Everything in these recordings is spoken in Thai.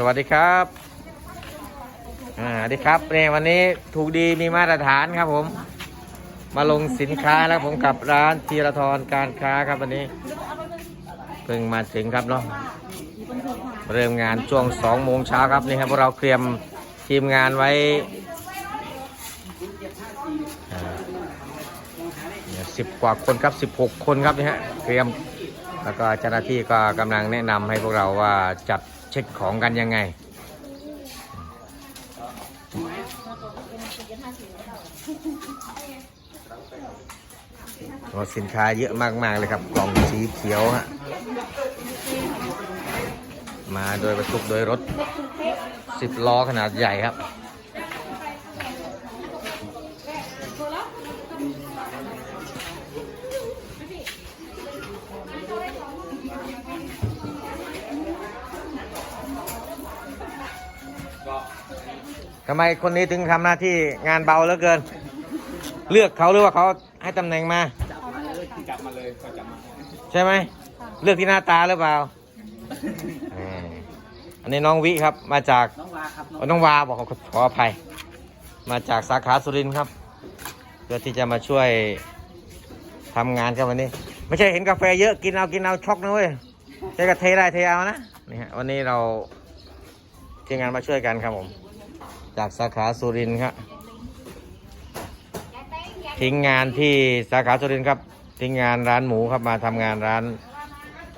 สวัสดีครับอ่าดีครับเนี่ยวันนี้ถูกดีมีมาตรฐานครับผม มาลงสินค้าแล้วผมกับร้านธีรทรการค้าครับวันนี้เพิ่งมาถึงครับเนาะเริ่มงานช่วงสองโมงเช้าครับนี่ครับพวกเราเตรียมทีมงานไว้สิบกว่าคนครับสิบหกคนครับนี่ฮะเตรียมแล้วก็เจ้าหน้าที่ก็กำลังแนะนำให้พวกเราว่าจัด เช็คของกันยังไง สินค้าเยอะมาก ๆ เลยครับ กล่องสีเขียวฮะ มาโดยบรรทุกโดยรถ10ล้อขนาดใหญ่ครับ ทำไมคนนี้ถึงทำหน้าที่งานเบาเหลือเกิน เลือกเขาหรือว่าเขาให้ตำแหน่งมาจับมาเลยก็จับมาใช่ไหมเลือกที่หน้าตาหรือเปล่าอันนี้น้องวิครับมาจากน้องวาครับน้องวาบอกขอขออภัย มาจากสาขาสุรินทร์ครับเพื่อที่จะมาช่วยทำงานครับวันนี้ ไม่ใช่เห็นกาแฟเยอะกินเอากินเอาช็อกนะเว้ยใช้กระเทได้เทเอานะนี่ฮะวันนี้เราทีมงานมาช่วยกันครับผม จากสาขาสุรินทร์ครับทิ้งงานที่สาขาสุรินทร์ครับทิ้งงานร้านหมูครับมาทำงานร้าน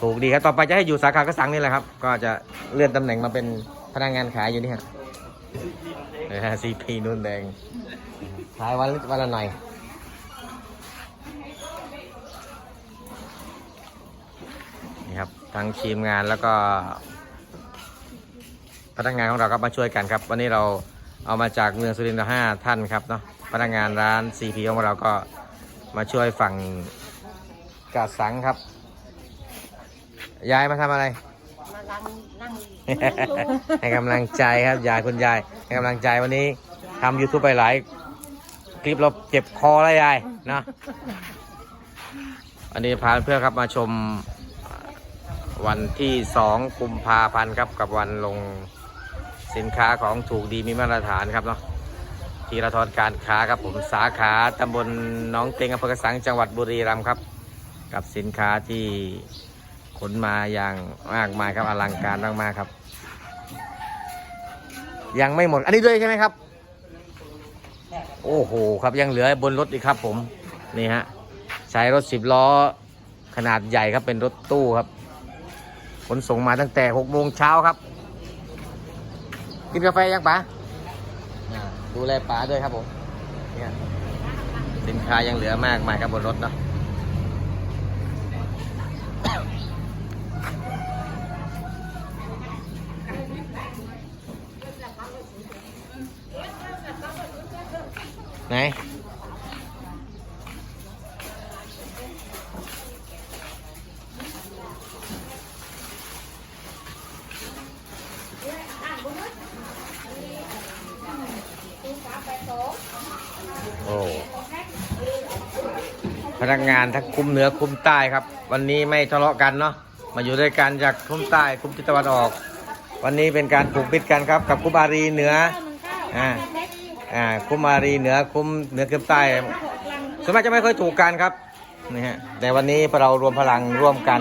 ถูกดีครับต่อไปจะให้อยู่สาขากระสังนี่แหละครับ ก็จะเลื่อนตำแหน่งมาเป็นพนักงานขายอยู่นี่ฮะซีพีนุ่นแดงขายวันวันละหน่อยนี่ครับทั้งทีมงานแล้วก็พนักงานของเราครับมาช่วยกันครับ วันนี้เรา เอามาจากเมืองสุรินทร์ห้าท่านครับเนาะพนักงานร้าน CP ของเราก็มาช่วยฝั่งกาสังครับ ยายมาทำอะไรมานั่งนั่งให้กำลังใจครับยายคุณยายให้กำลังใจวันนี้ทำยูทูบไปหลายคลิปเราเจ็บคอแล้วยายเนาะอันนี้พาเพื่อนครับมาชมวันที่สองกุมภาพันธ์ครับกับวันลง สินค้าของถูกดีมีมาตรฐานครับเนาะทีละทอนการค้าครับผมสาขาตำบลน้องเต็งอำเภอกระสังจังหวัดบุรีรัมย์ครับ กับสินค้าที่ขนมาอย่างมากมายครับอลังการมากๆครับ ยังไม่หมดอันนี้ด้วยใช่ไหมครับ โอ้โหครับยังเหลือบนรถอีกครับ ผมนี่ฮะใช้รถสิบล้อขนาดใหญ่ครับเป็นรถตู้ครับ ขนส่งมาตั้งแต่หกโมงเช้าครับ กินกาแฟยังป๋าดูแลป๋าด้วยครับผมเนี่ยสินค้ายังเหลือมากมายครับบนรถเนาะไหน พนักงานทั้งคุมเหนือคุมใต้ครับ วันนี้ไม่ทะเลาะกันเนาะมาอยู่ด้วยกันจากคุมใต้คุมทิศตะวันออก วันนี้เป็นการผูกมิตรกันครับ กับคุมอารีเหนืออ่าอ่าคุมอารีเหนือคุมเหนือคุมใต้ส่วนมากจะไม่ค่อยถูกกันครับนี่ฮะแต่วันนี้เรารวมพลังร่วมกัน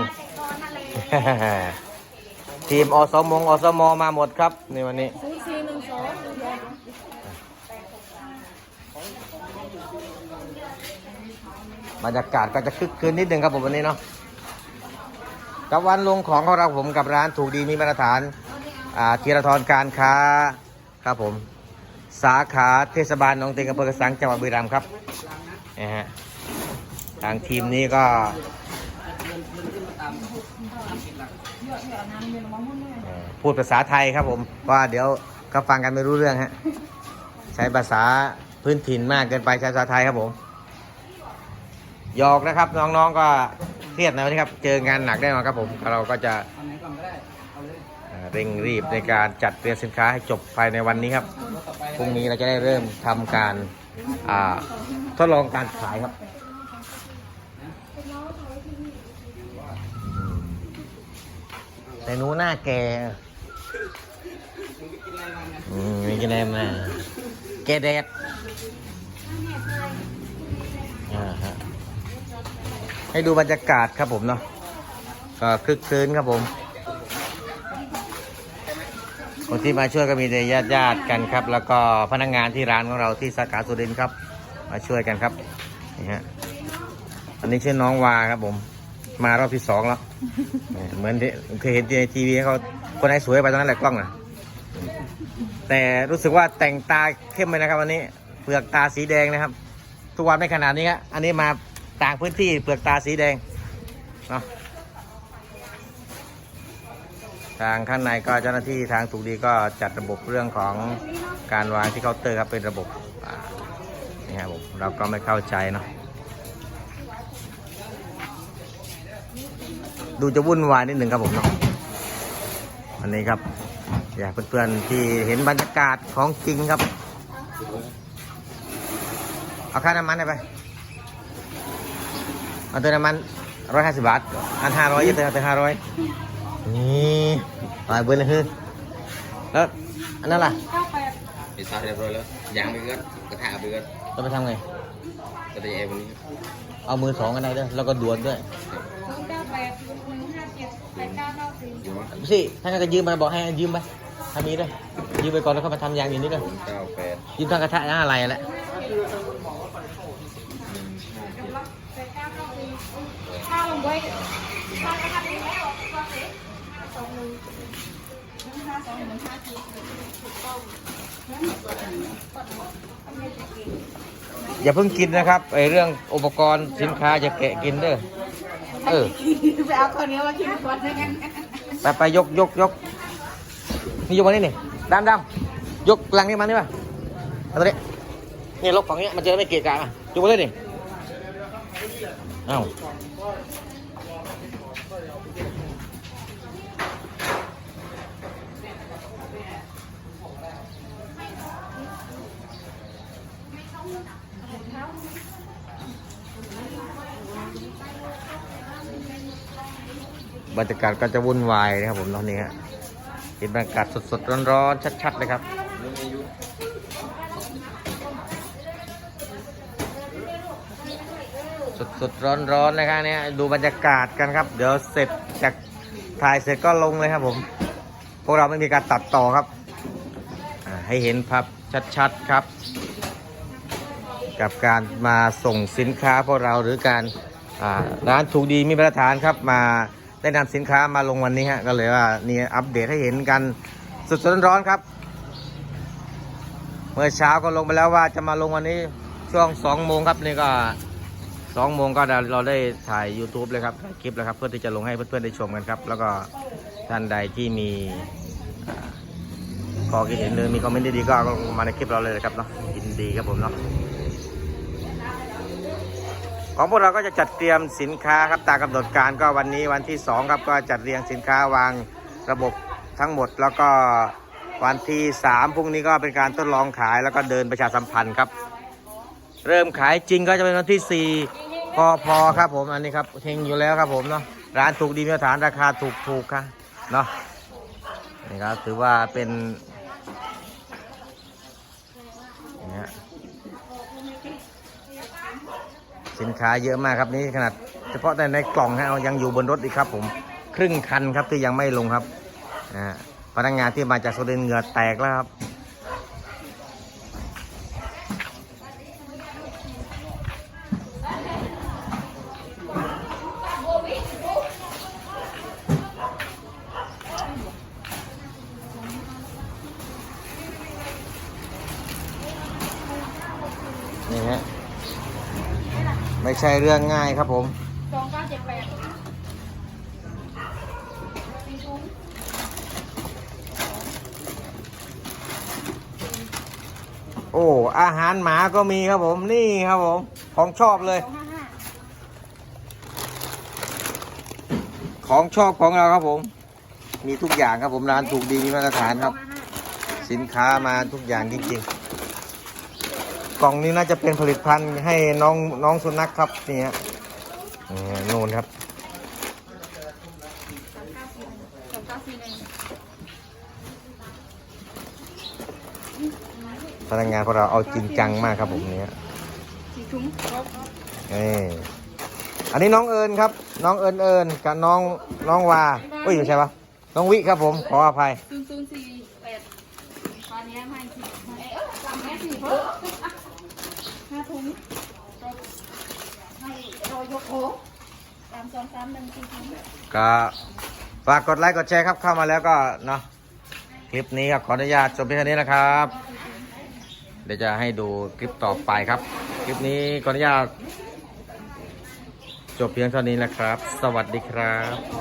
ทีมอสมงอสมมาหมดครับในวันนี้ ศูนย์สี่หนึ่งสอง บรรยากาศก็จะคึกคืนนิดนึงครับผมวันนี้เนาะกับวันลงของของเราผมกับร้านถูกดีมีมาตรฐานอ่าธีรทรการค้าครับผม สาขาเทศบาลหนองเตงอำเภอกระสังจังหวัดบุรีรัมย์ครับนะฮะทางทีมนี้ก็พูดภาษาไทยครับผมว่าเดี๋ยวก็ฟังกันไม่รู้เรื่องฮะใช้ภาษาพื้นถิ่นมากเกินไปใช้ภาษาไทยครับผม หยอกนะครับ น้องๆก็เครียดนะวันนี้ครับ เจองานหนักแน่นอนครับผมเราก็จะเร่งรีบในการจัดเตรียมสินค้าให้จบภายในวันนี้ครับพรุ่งนี้เราจะได้เริ่มทำการทดลองการขายครับแต่นูหน้าแกอืมมีคะแนนมาแกแดดอ่าฮะ ให้ดูบรรยากาศครับผมเนาะก็คึกคืนครับผม คนที่มาช่วยก็มีแต่ญาติญาติกันครับ แล้วก็พนักงานที่ร้านของเราที่สาขาสุรินทร์ครับ มาช่วยกันครับนี่ฮะอันนี้ชื่อน้องวาครับผม มารอบที่สองแล้วเหมือนที่เคยเห็นในทีวีเขาคนไหนสวยไปตรงนั้นแหละกล้องอะแต่รู้สึกว่าแต่งตาเข้มไปนะครับวันนี้เปลือกตาสีแดงนะครับ ทุกวันไม่ขนาดนี้ครับอันนี้มา ต่างพื้นที่เปลือกตาสีแดงเนาะทางข้างในก็เจ้าหน้าที่ทางถูกดีก็จัดระบบเรื่องของการวางที่เคาน์เตอร์ครับเป็นระบบนี่ครับผมเราก็ไม่เข้าใจเนาะดูจะวุ่นวายนิดหนึ่งครับผมเนาะอันนี้ครับ อยากเพื่อนๆที่เห็นบรรยากาศของจริงครับ เอาค่าน้ำมันไป เอาเติมน้ำมันร้อยห้าสิบบาท อันห้าร้อยยี่เติมเติมห้าร้อยนี่ตายเบิ้ลเลยฮึแล้วอันนั้นล่ะปิดซาเรียบร้อยแล้วยางไปก็กระทะไปก็เราไปทำไงกระทะเอวันนี้เอามือสองกันได้ด้วยแล้วก็ดวนด้วยศูนย์เก้าแปดหนึ่งห้าเจ็ดแปดเก้าเก้าสี่อยู่มั้งสิท่านก็ยืมไปบอกให้ยืมไปถ้ามีด้วยยืมไปก่อนแล้วก็มาทำอย่างอื่นนี่ด้วยศูนย์เก้าแปดยืมทางกระทะนะอะไรแหละ หนึ่งห้าเจ็ด แปดเก้าเก้าสี่ ข้าวลงไว้ข้าวกระทะนี้แล้วก็เสร็จสองหนึ่งหนึ่งห้าสองหนึ่งห้าสี่ถูกต้องอย่าเพิ่งกินนะครับไอเรื่องอุปกรณ์สินค้าจะแกะกินเด้อเออไปเอาคนนี้มากินก่อนนะกันไปไปยกยกยกนี่ยกมานี่นี่ดำดำยกลังนี้มานี่ป่ะเอาตัวนี้นี่ลกฝั่งนี้มันจะได้ไม่เกะกะอะยกมาเลยนี่เอ้า บรรยากาศก็จะวุ่นวายนะครับผมตอนนี้ฮะเห็นบรรยากาศสดๆร้อนๆชัดๆเลยครับสดสดร้อนๆนะครับเนี่ยดูบรรยากาศกันครับ เดี๋ยวเสร็จจากถ่ายเสร็จก็ลงเลยครับผมพวกเราไม่มีการตัดต่อครับให้เห็นภาพชัดๆครับ กับการมาส่งสินค้าพวกเราหรือการร้านถูกดีมีมาตรฐานครับมาได้นำสินค้ามาลงวันนี้ฮะก็เลยว่านี่อัปเดตให้เห็นกันสดๆร้อนๆครับ เมื่อเช้าก็ลงไปแล้วว่าจะมาลงวันนี้ช่วงสองโมงครับนี่ก็สองโมงก็เราได้ถ่าย YouTube เลยครับถ่ายคลิปแล้วครับ เพื่อที่จะลงให้เพื่อนๆได้ชมกันครับ แล้วก็ท่านใดที่มีข้อคิดเห็นหรือมีคอมเมนต์ดีๆก็มาในคลิปเราเลยนะครับเนาะยินดีครับผมเนาะ ของพวกเราก็จะจัดเตรียมสินค้าครับตามกำหนดการก็วันนี้วันที่สองครับก็จัดเรียงสินค้าวางระบบทั้งหมด แล้วก็วันที่สามพรุ่งนี้ก็เป็นการทดลองขายแล้วก็เดินประชาสัมพันธ์ครับ เริ่มขายจริงก็จะเป็นวันที่ 4 พอพอครับผมอันนี้ครับเทงอยู่แล้วครับผมเนาะร้านถูกดีมาตรฐานราคาถูกถูกครับเนาะนี่ครับถือว่าเป็นฮะ สินค้าเยอะมากครับนี่ขนาดเฉพาะแต่ในกล่องฮะเอายังอยู่บนรถอีกครับ ผมครึ่งคันครับที่ยังไม่ลงครับพนักงานที่มาจากโซเดนเหงื่อแตกแล้วครับ ไม่ใช่เรื่องง่ายครับผมสองเก้าเจ็ดแปดโอ้อาหารหมาก็มีครับผมนี่ครับผม ของชอบเลย สองห้าห้าของชอบของเราครับผม มีทุกอย่างครับผมร้านถูกดีมีมาตรฐานครับห้าห้า สินค้ามาทุกอย่างจริงๆ กล่องนี้น่าจะเป็นผลิตภัณฑ์ให้น้องน้องสุนัขครับนี่ฮะนี่ฮะโน่นครับพนักงานของเราเอาจริงจังมากครับผมเนี้ยสี่ถุงครบนี่อันนี้น้องเอิญครับ น้องเอิญเอิญกับน้องน้องวาอุ้ยไม่ใช่ปะน้องวิครับผม ขออภัยศูนย์ศูนย์สี่แปดตอนนี้ไม่สี่เอ๊ะจำแม่สี่เพิ่ม ห้าถุงให้เรายกโถสามสองสามหนึ่งสี่ถุงก็ฝากกดไลค์กดแชร์ครับเข้ามาแล้วก็เนาะคลิปนี้ก็ขออนุญาตจบเพียงเท่านี้นะครับ เดี๋ยวจะให้ดูคลิปต่อไปครับ คลิปนี้ขออนุญาตจบเพียงเท่านี้นะครับ สวัสดีครับ